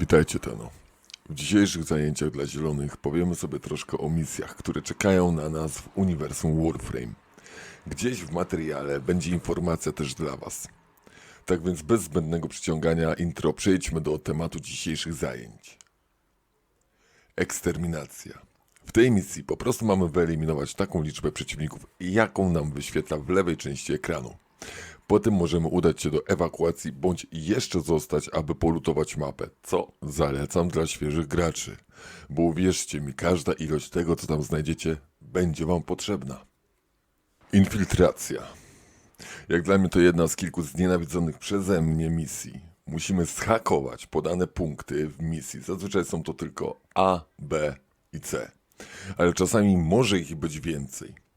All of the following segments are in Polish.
Witajcie, Teno. W dzisiejszych zajęciach dla zielonych powiemy sobie troszkę o misjach, które czekają na nas w uniwersum Warframe. Gdzieś w materiale będzie informacja też dla Was. Tak więc bez zbędnego przyciągania intro przejdźmy do tematu dzisiejszych zajęć. Eksterminacja. W tej misji po prostu mamy wyeliminować taką liczbę przeciwników, jaką nam wyświetla w lewej części ekranu. Potem możemy udać się do ewakuacji bądź jeszcze zostać, aby polutować mapę, co zalecam dla świeżych graczy. Bo uwierzcie mi, każda ilość tego, co tam znajdziecie, będzie wam potrzebna. Infiltracja. Jak dla mnie to jedna z kilku znienawidzonych przeze mnie misji. Musimy zhakować podane punkty w misji. Zazwyczaj są to tylko A, B i C. Ale czasami może ich być więcej.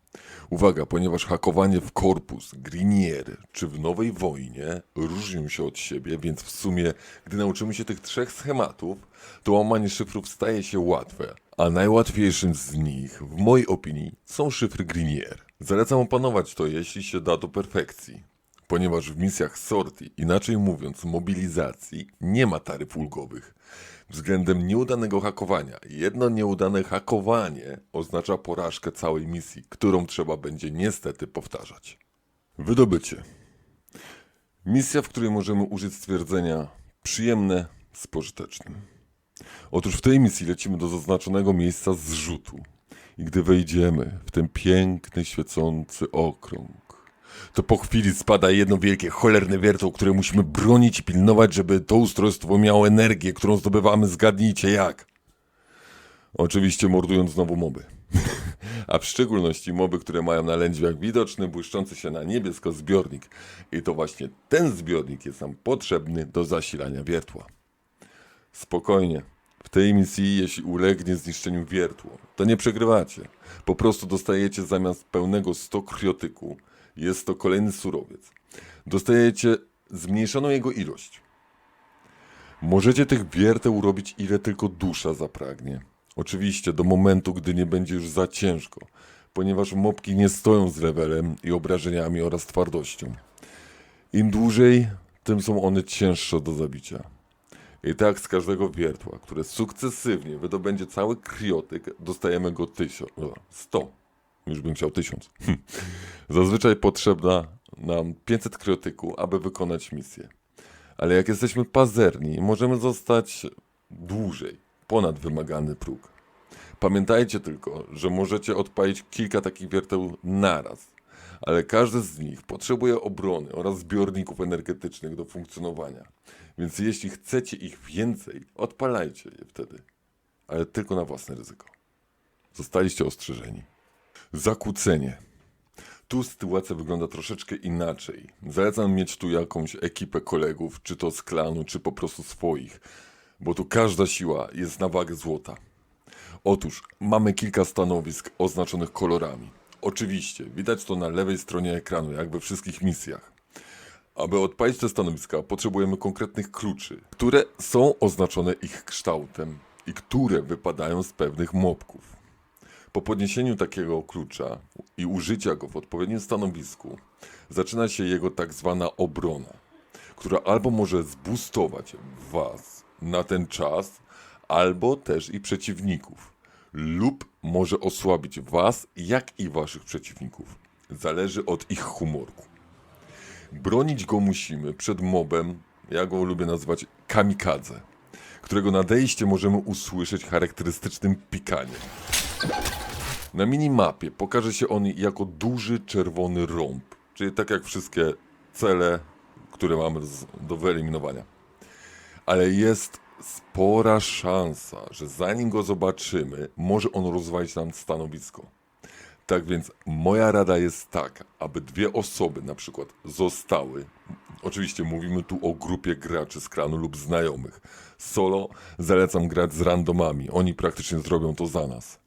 Uwaga, ponieważ hakowanie w Korpus, Grinier czy w Nowej Wojnie różnią się od siebie, więc w sumie, gdy nauczymy się tych trzech schematów, to łamanie szyfrów staje się łatwe. A najłatwiejszym z nich, w mojej opinii, są szyfry Grinier. Zalecam opanować to, jeśli się da do perfekcji. Ponieważ w misjach sortii, inaczej mówiąc mobilizacji, nie ma taryf ulgowych. Względem nieudanego hakowania. Jedno nieudane hakowanie oznacza porażkę całej misji, którą trzeba będzie niestety powtarzać. Wydobycie. Misja, w której możemy użyć stwierdzenia przyjemne z pożytecznym. Otóż w tej misji lecimy do zaznaczonego miejsca zrzutu. I gdy wejdziemy w ten piękny, świecący okrąg, to po chwili spada jedno wielkie, cholerne wiertło, które musimy bronić i pilnować, żeby to ustrojstwo miało energię, którą zdobywamy, zgadnijcie jak. Oczywiście mordując znowu moby. A w szczególności moby, które mają na lędźwiach widoczny, błyszczący się na niebiesko zbiornik. I to właśnie ten zbiornik jest nam potrzebny do zasilania wiertła. Spokojnie. W tej misji, jeśli ulegnie zniszczeniu wiertło, to nie przegrywacie. Po prostu dostajecie zamiast pełnego 100 kriotyku, jest to kolejny surowiec. Dostajecie zmniejszoną jego ilość. Możecie tych wierteł robić ile tylko dusza zapragnie. Oczywiście do momentu, gdy nie będzie już za ciężko, ponieważ mopki nie stoją z levelem i obrażeniami oraz twardością. Im dłużej, tym są one cięższe do zabicia. I tak z każdego wiertła, które sukcesywnie wydobędzie cały kriotyk, dostajemy go tysiąc, o, 100. Już bym chciał tysiąc. Zazwyczaj potrzebna nam 500 kriotyku, aby wykonać misję. Ale jak jesteśmy pazerni, możemy zostać dłużej, ponad wymagany próg. Pamiętajcie tylko, że możecie odpalić kilka takich wierteł naraz, ale każdy z nich potrzebuje obrony oraz zbiorników energetycznych do funkcjonowania. Więc jeśli chcecie ich więcej, odpalajcie je wtedy, ale tylko na własne ryzyko. Zostaliście ostrzeżeni. Zakłócenie. Tu sytuacja wygląda troszeczkę inaczej. Zalecam mieć tu jakąś ekipę kolegów, czy to z klanu, czy po prostu swoich, bo tu każda siła jest na wagę złota. Otóż mamy kilka stanowisk oznaczonych kolorami. Oczywiście, widać to na lewej stronie ekranu, jak we wszystkich misjach. Aby odpalić te stanowiska, potrzebujemy konkretnych kluczy, które są oznaczone ich kształtem i które wypadają z pewnych mopków. Po podniesieniu takiego klucza i użycia go w odpowiednim stanowisku, zaczyna się jego tak zwana obrona, która albo może zbustować was na ten czas, albo też i przeciwników, lub może osłabić was, jak i waszych przeciwników. Zależy od ich humorku. Bronić go musimy przed mobem, ja go lubię nazywać kamikadze, którego nadejście możemy usłyszeć charakterystycznym pikaniem. Na minimapie pokaże się on jako duży czerwony rąb, czyli tak jak wszystkie cele, które mamy do wyeliminowania. Ale jest spora szansa, że zanim go zobaczymy, może on rozwalić nam stanowisko. Tak więc moja rada jest taka, aby dwie osoby na przykład zostały. Oczywiście mówimy tu o grupie graczy z klanu lub znajomych. Solo zalecam grać z randomami, oni praktycznie zrobią to za nas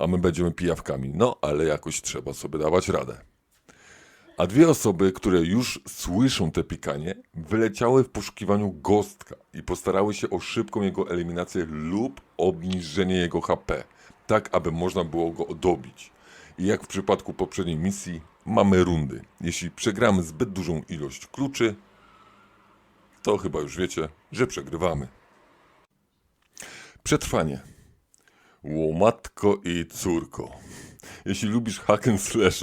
a my będziemy pijawkami. No, ale jakoś trzeba sobie dawać radę. A dwie osoby, które już słyszą te pikanie, wyleciały w poszukiwaniu gostka i postarały się o szybką jego eliminację lub obniżenie jego HP, tak aby można było go dobić. I jak w przypadku poprzedniej misji, mamy rundy. Jeśli przegramy zbyt dużą ilość kluczy, to chyba już wiecie, że przegrywamy. Przetrwanie. Łomatko i córko. Jeśli lubisz hack and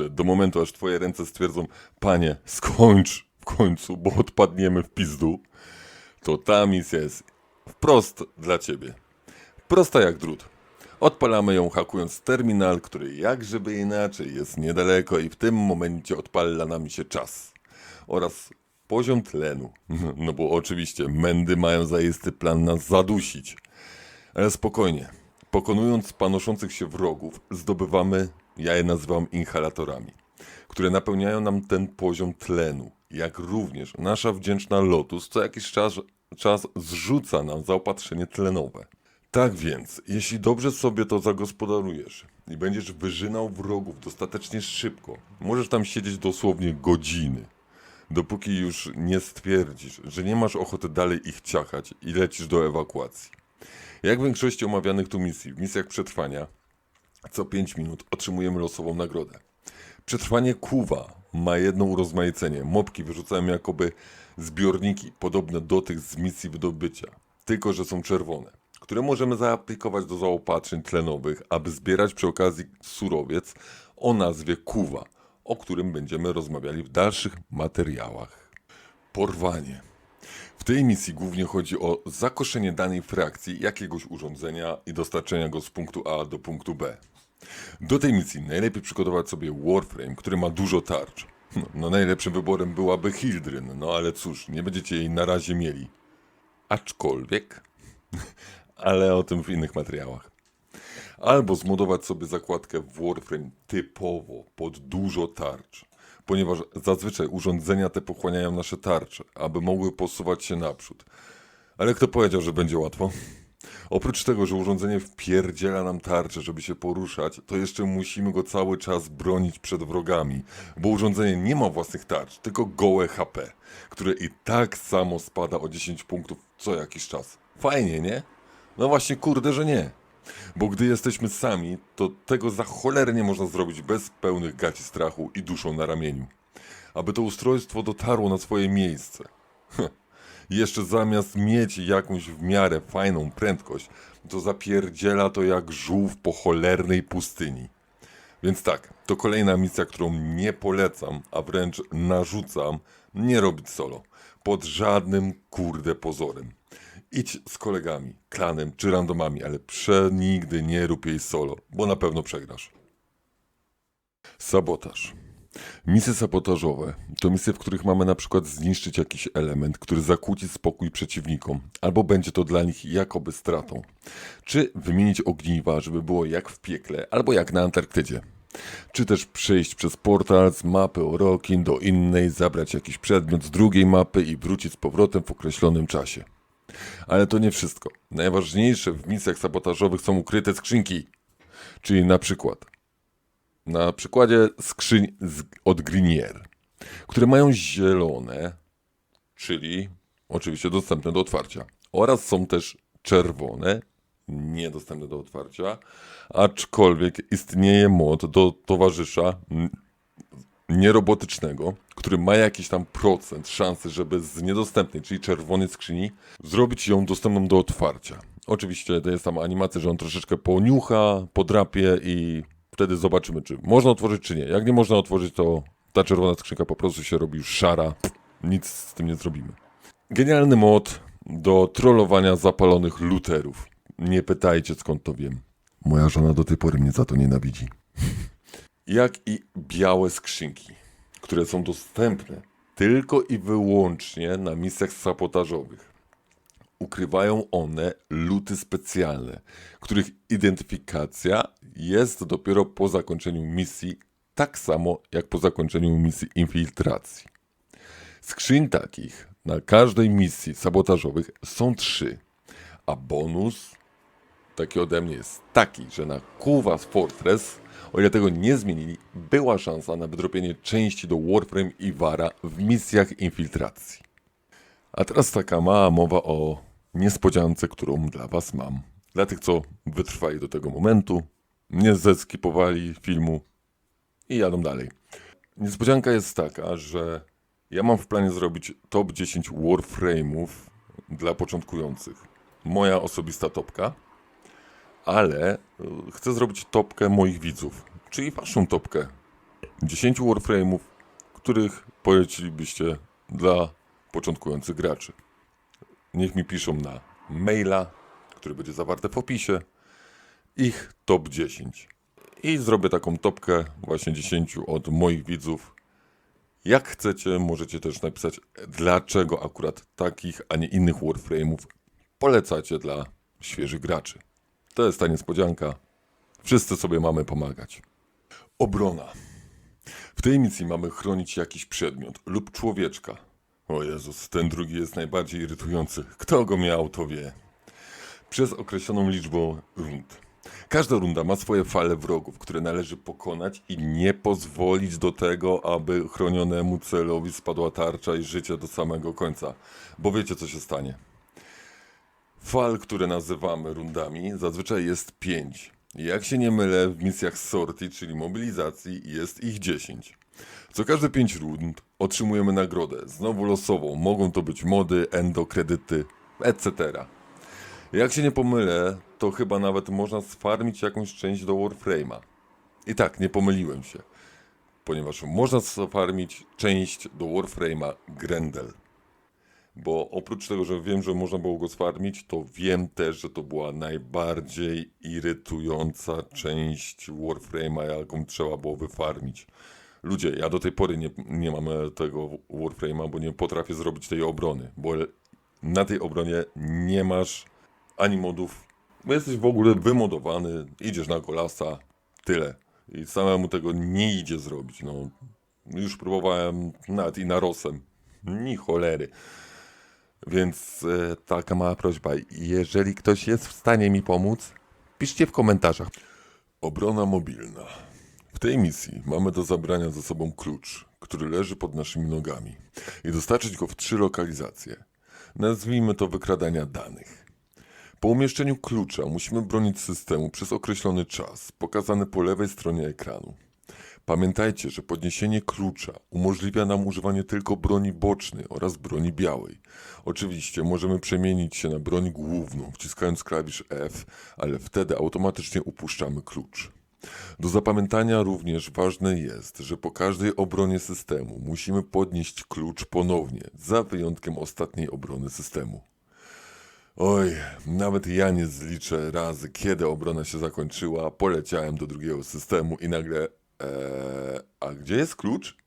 do momentu, aż twoje ręce stwierdzą, panie, skończ w końcu, bo odpadniemy w pizdu, to ta misja jest wprost dla ciebie. Prosta jak drut. Odpalamy ją hakując terminal, który jak żeby inaczej jest niedaleko i w tym momencie odpala nam się czas. Oraz poziom tlenu. No bo oczywiście mędy mają zaisty plan nas zadusić. Ale spokojnie. Pokonując panoszących się wrogów, zdobywamy, ja je nazywam inhalatorami, które napełniają nam ten poziom tlenu, jak również nasza wdzięczna Lotus co jakiś czas, czas zrzuca nam zaopatrzenie tlenowe. Tak więc, jeśli dobrze sobie to zagospodarujesz i będziesz wyżynał wrogów dostatecznie szybko, możesz tam siedzieć dosłownie godziny, dopóki już nie stwierdzisz, że nie masz ochoty dalej ich ciachać i lecisz do ewakuacji. Jak w większości omawianych tu misji, w misjach przetrwania, co 5 minut otrzymujemy losową nagrodę. Przetrwanie kuwa ma jedno urozmaicenie. Mopki wyrzucają jakoby zbiorniki podobne do tych z misji wydobycia, tylko że są czerwone, które możemy zaaplikować do zaopatrzeń tlenowych, aby zbierać przy okazji surowiec o nazwie kuwa, o którym będziemy rozmawiali w dalszych materiałach. Porwanie. Tej misji głównie chodzi o zakoszenie danej frakcji jakiegoś urządzenia i dostarczenia go z punktu A do punktu B. Do tej misji najlepiej przygotować sobie Warframe, który ma dużo tarcz. No, no najlepszym wyborem byłaby Hildryn, no ale cóż, nie będziecie jej na razie mieli. Aczkolwiek, ale o tym w innych materiałach. Albo zmodować sobie zakładkę w Warframe typowo pod dużo tarcz, ponieważ zazwyczaj urządzenia te pochłaniają nasze tarcze, aby mogły posuwać się naprzód. Ale kto powiedział, że będzie łatwo? Oprócz tego, że urządzenie wpierdziela nam tarczę, żeby się poruszać, to jeszcze musimy go cały czas bronić przed wrogami, bo urządzenie nie ma własnych tarcz, tylko gołe HP, które i tak samo spada o 10 punktów co jakiś czas. Fajnie, nie? No właśnie, kurde, że nie. Bo gdy jesteśmy sami, to tego za cholernie można zrobić bez pełnych gaci strachu i duszą na ramieniu. Aby to ustrojstwo dotarło na swoje miejsce. Jeszcze zamiast mieć jakąś w miarę fajną prędkość, to zapierdziela to jak żółw po cholernej pustyni. Więc tak, to kolejna misja, którą nie polecam, a wręcz narzucam, nie robić solo. Pod żadnym kurde pozorem. Idź z kolegami, klanem czy randomami, ale przenigdy nie rób jej solo, bo na pewno przegrasz. Sabotaż. Misje sabotażowe to misje, w których mamy na przykład zniszczyć jakiś element, który zakłóci spokój przeciwnikom, albo będzie to dla nich jakoby stratą. Czy wymienić ogniwa, żeby było jak w piekle, albo jak na Antarktydzie. Czy też przejść przez portal z mapy Orokin do innej, zabrać jakiś przedmiot z drugiej mapy i wrócić z powrotem w określonym czasie. Ale to nie wszystko. Najważniejsze w misjach sabotażowych są ukryte skrzynki. Czyli na przykład na przykładzie skrzyń od Grinier, które mają zielone, czyli oczywiście dostępne do otwarcia. Oraz są też czerwone, niedostępne do otwarcia, aczkolwiek istnieje mod do towarzysza nierobotycznego, który ma jakiś tam procent szansy, żeby z niedostępnej, czyli czerwonej skrzyni, zrobić ją dostępną do otwarcia. Oczywiście to jest tam animacja, że on troszeczkę poniucha, podrapie i wtedy zobaczymy, czy można otworzyć, czy nie. Jak nie można otworzyć, to ta czerwona skrzynka po prostu się robi już szara. Nic z tym nie zrobimy. Genialny mod do trollowania zapalonych luterów. Nie pytajcie skąd to wiem. Moja żona do tej pory mnie za to nienawidzi. Jak i białe skrzynki, które są dostępne tylko i wyłącznie na misjach sabotażowych. Ukrywają one luty specjalne, których identyfikacja jest dopiero po zakończeniu misji, tak samo jak po zakończeniu misji infiltracji. Skrzyń takich na każdej misji sabotażowych są trzy, a bonus taki ode mnie jest taki, że na Kuwas Fortress, o ile tego nie zmienili, była szansa na wydropienie części do Warframe i Vara w misjach infiltracji. A teraz taka mała mowa o niespodziance, którą dla Was mam. Dla tych, co wytrwali do tego momentu, nie zeskipowali filmu i jadą dalej. Niespodzianka jest taka, że ja mam w planie zrobić top 10 Warframe'ów dla początkujących. Moja osobista topka. Ale y, chcę zrobić topkę moich widzów, czyli waszą topkę 10 Warframe'ów, których polecilibyście dla początkujących graczy. Niech mi piszą na maila, który będzie zawarty w opisie, ich top 10. I zrobię taką topkę właśnie 10 od moich widzów. Jak chcecie, możecie też napisać, dlaczego akurat takich, a nie innych Warframe'ów polecacie dla świeżych graczy. To jest ta niespodzianka. Wszyscy sobie mamy pomagać. Obrona. W tej misji mamy chronić jakiś przedmiot lub człowieczka. O Jezus, ten drugi jest najbardziej irytujący. Kto go miał, to wie. Przez określoną liczbę rund. Każda runda ma swoje fale wrogów, które należy pokonać i nie pozwolić do tego, aby chronionemu celowi spadła tarcza i życie do samego końca. Bo wiecie, co się stanie. Fal, które nazywamy rundami, zazwyczaj jest 5. Jak się nie mylę, w misjach sorti, czyli mobilizacji, jest ich 10. Co każde 5 rund otrzymujemy nagrodę, znowu losową. Mogą to być mody, endo, kredyty, etc. Jak się nie pomylę, to chyba nawet można sfarmić jakąś część do Warframe'a. I tak, nie pomyliłem się, ponieważ można sfarmić część do Warframe'a Grendel. Bo oprócz tego, że wiem, że można było go sfarmić, to wiem też, że to była najbardziej irytująca część Warframe'a, jaką trzeba było wyfarmić. Ludzie, ja do tej pory nie, nie mam e, tego Warframe'a, bo nie potrafię zrobić tej obrony, bo na tej obronie nie masz ani modów, bo jesteś w ogóle wymodowany, idziesz na golasa, tyle. I samemu tego nie idzie zrobić, no. Już próbowałem nawet i na rosem, ni cholery. Więc e, taka mała prośba. Jeżeli ktoś jest w stanie mi pomóc, piszcie w komentarzach. Obrona mobilna. W tej misji mamy do zabrania ze sobą klucz, który leży pod naszymi nogami i dostarczyć go w trzy lokalizacje. Nazwijmy to wykradania danych. Po umieszczeniu klucza musimy bronić systemu przez określony czas, pokazany po lewej stronie ekranu. Pamiętajcie, że podniesienie klucza umożliwia nam używanie tylko broni bocznej oraz broni białej. Oczywiście możemy przemienić się na broń główną, wciskając klawisz F, ale wtedy automatycznie upuszczamy klucz. Do zapamiętania również ważne jest, że po każdej obronie systemu musimy podnieść klucz ponownie, za wyjątkiem ostatniej obrony systemu. Oj, nawet ja nie zliczę razy, kiedy obrona się zakończyła, poleciałem do drugiego systemu i nagle, eee, a gdzie jest klucz?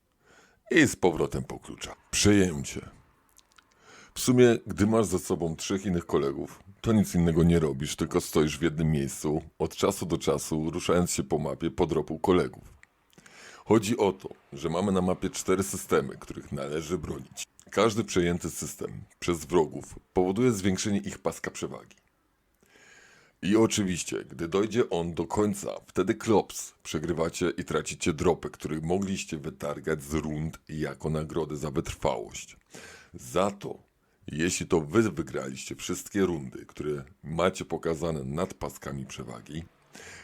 I z powrotem po klucza. Przejęcie. W sumie, gdy masz ze sobą trzech innych kolegów, to nic innego nie robisz, tylko stoisz w jednym miejscu, od czasu do czasu ruszając się po mapie po dropu kolegów. Chodzi o to, że mamy na mapie cztery systemy, których należy bronić. Każdy przejęty system przez wrogów powoduje zwiększenie ich paska przewagi. I oczywiście, gdy dojdzie on do końca, wtedy klops przegrywacie i tracicie dropy, które mogliście wytargać z rund jako nagrody za wytrwałość. Za to, jeśli to wy wygraliście wszystkie rundy, które macie pokazane nad paskami przewagi,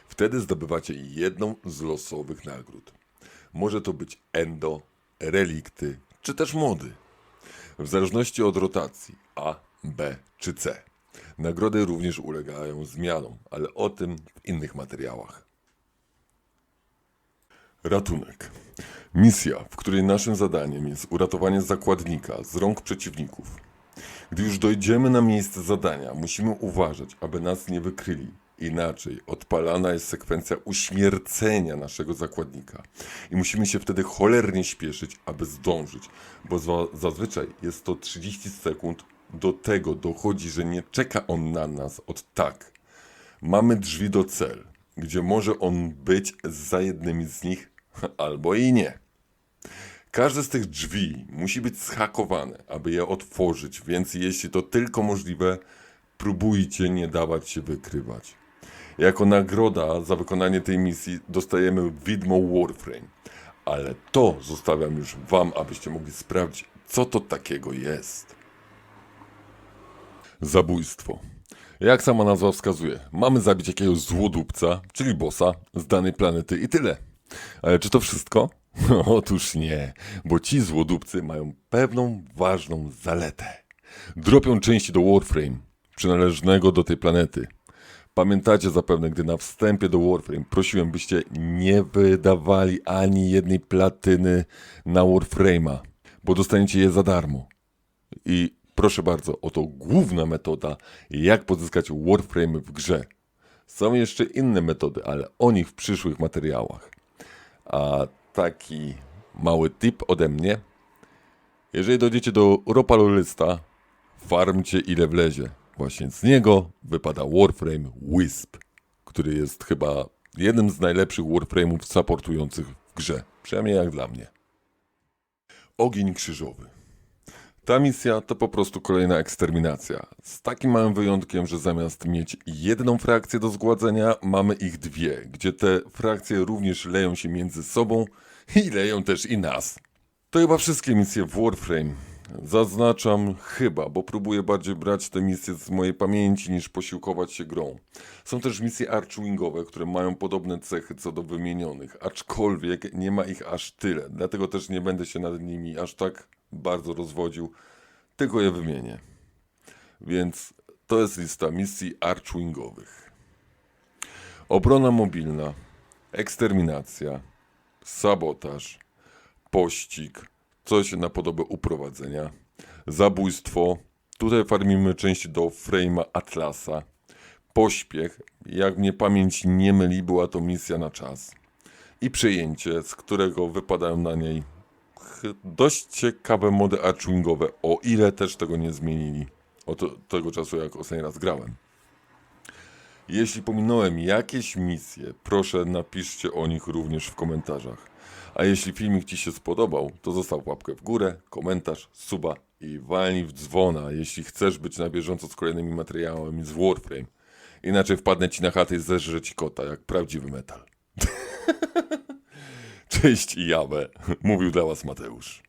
wtedy zdobywacie jedną z losowych nagród. Może to być endo, relikty, czy też mody. W zależności od rotacji A, B czy C. Nagrody również ulegają zmianom, ale o tym w innych materiałach. Ratunek. Misja, w której naszym zadaniem jest uratowanie zakładnika z rąk przeciwników. Gdy już dojdziemy na miejsce zadania, musimy uważać, aby nas nie wykryli. Inaczej odpalana jest sekwencja uśmiercenia naszego zakładnika. I musimy się wtedy cholernie śpieszyć, aby zdążyć, bo za- zazwyczaj jest to 30 sekund. Do tego dochodzi, że nie czeka on na nas od tak. Mamy drzwi do cel, gdzie może on być za jednymi z nich, albo i nie. Każde z tych drzwi musi być zhakowane, aby je otworzyć, więc jeśli to tylko możliwe, próbujcie nie dawać się wykrywać. Jako nagroda za wykonanie tej misji dostajemy widmo Warframe, ale to zostawiam już Wam, abyście mogli sprawdzić, co to takiego jest. Zabójstwo. Jak sama nazwa wskazuje, mamy zabić jakiegoś złodupca, czyli bossa z danej planety i tyle. Ale czy to wszystko? Otóż nie, bo ci złodupcy mają pewną ważną zaletę. Dropią części do Warframe, przynależnego do tej planety. Pamiętacie zapewne, gdy na wstępie do Warframe prosiłem, byście nie wydawali ani jednej platyny na Warframe'a, bo dostaniecie je za darmo. I proszę bardzo, oto główna metoda, jak pozyskać Warframe w grze. Są jeszcze inne metody, ale o nich w przyszłych materiałach. A taki mały tip ode mnie. Jeżeli dojdziecie do Ropalolysta, farmcie ile wlezie. Właśnie z niego wypada Warframe Wisp, który jest chyba jednym z najlepszych Warframe'ów supportujących w grze. Przynajmniej jak dla mnie. Ogień krzyżowy. Ta misja to po prostu kolejna eksterminacja. Z takim małym wyjątkiem, że zamiast mieć jedną frakcję do zgładzenia, mamy ich dwie, gdzie te frakcje również leją się między sobą i leją też i nas. To chyba wszystkie misje w Warframe. Zaznaczam chyba, bo próbuję bardziej brać te misje z mojej pamięci niż posiłkować się grą. Są też misje archwingowe, które mają podobne cechy co do wymienionych, aczkolwiek nie ma ich aż tyle, dlatego też nie będę się nad nimi aż tak bardzo rozwodził, tylko je wymienię. Więc to jest lista misji archwingowych. Obrona mobilna, eksterminacja, sabotaż, pościg, coś na podobę uprowadzenia, zabójstwo, tutaj farmimy części do frame'a Atlasa, pośpiech, jak mnie pamięć nie myli, była to misja na czas i przejęcie, z którego wypadają na niej dość ciekawe mody archwingowe, o ile też tego nie zmienili od tego czasu, jak ostatni raz grałem. Jeśli pominąłem jakieś misje, proszę napiszcie o nich również w komentarzach. A jeśli filmik Ci się spodobał, to zostaw łapkę w górę, komentarz, suba i walnij w dzwona, jeśli chcesz być na bieżąco z kolejnymi materiałami z Warframe. Inaczej wpadnę Ci na chatę i zeżrę Ci kota, jak prawdziwy metal. Cześć i jawę, mówił dla Was Mateusz.